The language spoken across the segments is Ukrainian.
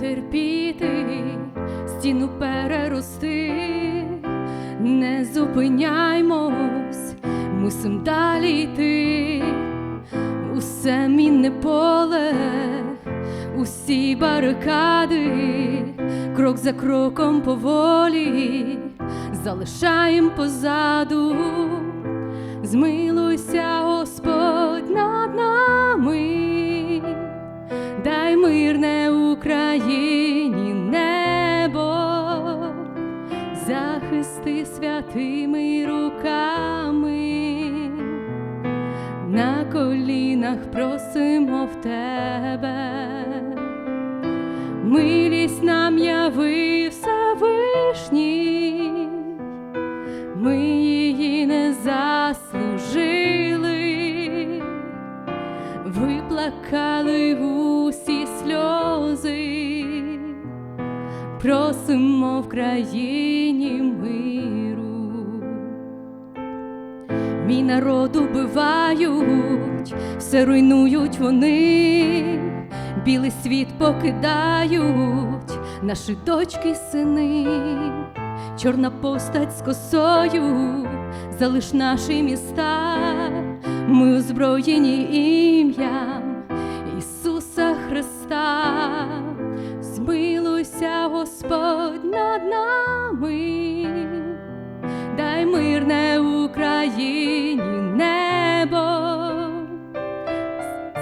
терпіти, стіну перерости, не зупиняймось, мусим далі йти, усе мінне поле, усі барикади, крок за кроком поволі, залишаєм позаду. Змилуйся, Україні небо, захисти святими руками, на колінах просимо в тебе, милість нам яви Всевишній. Ми її не заслужили, виплакали усі просимо в країні миру. Мій народ убивають, все руйнують вони, білий світ покидають наші дочки, сини. Чорна постать з косою, залиш наші міста, ми озброєні ім'ям Ісуса Христа, змилуйся, Господь, над нами, дай мирне Україні небо,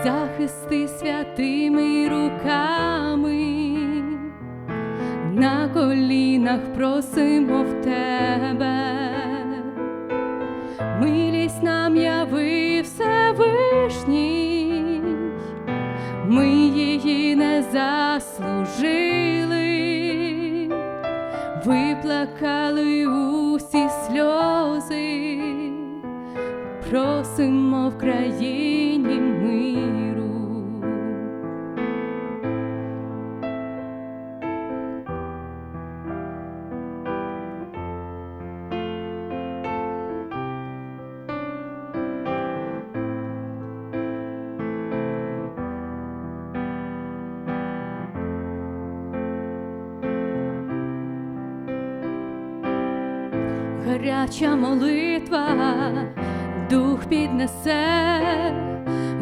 захисти святими руками. На колінах просимо в тебе, заслужили, виплакали усі сльози, просимо в країні миру. Гаряча молитва, дух піднесе,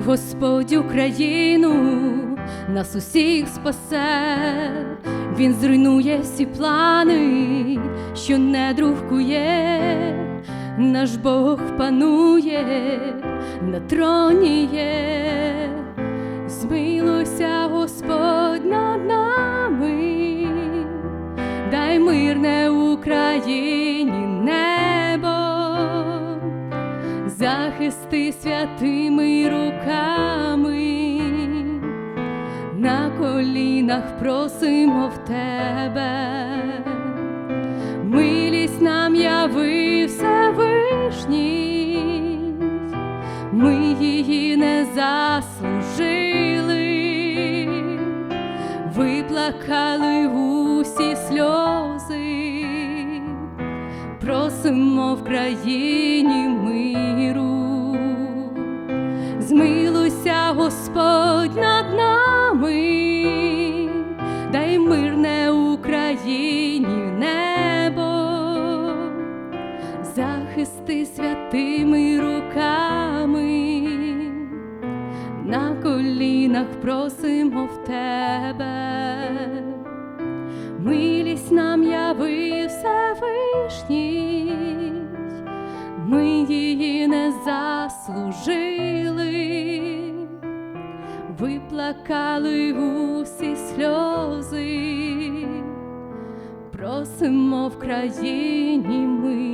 Господь Україну нас усіх спасе, Він зруйнує всі плани, що не кує, наш Бог панує, на троні є, змилуйся, Господь над нами, дай мирне Україні захисти святими руками, на колінах просимо в тебе, милість нам яви Всевишній, ми її не заслужили, виплакали усі сльози, просимо в країні миру, колінах просимо в тебе, милість нам яви Всевишній, ми її не заслужили, виплакали усі сльози, просимо в країні миру.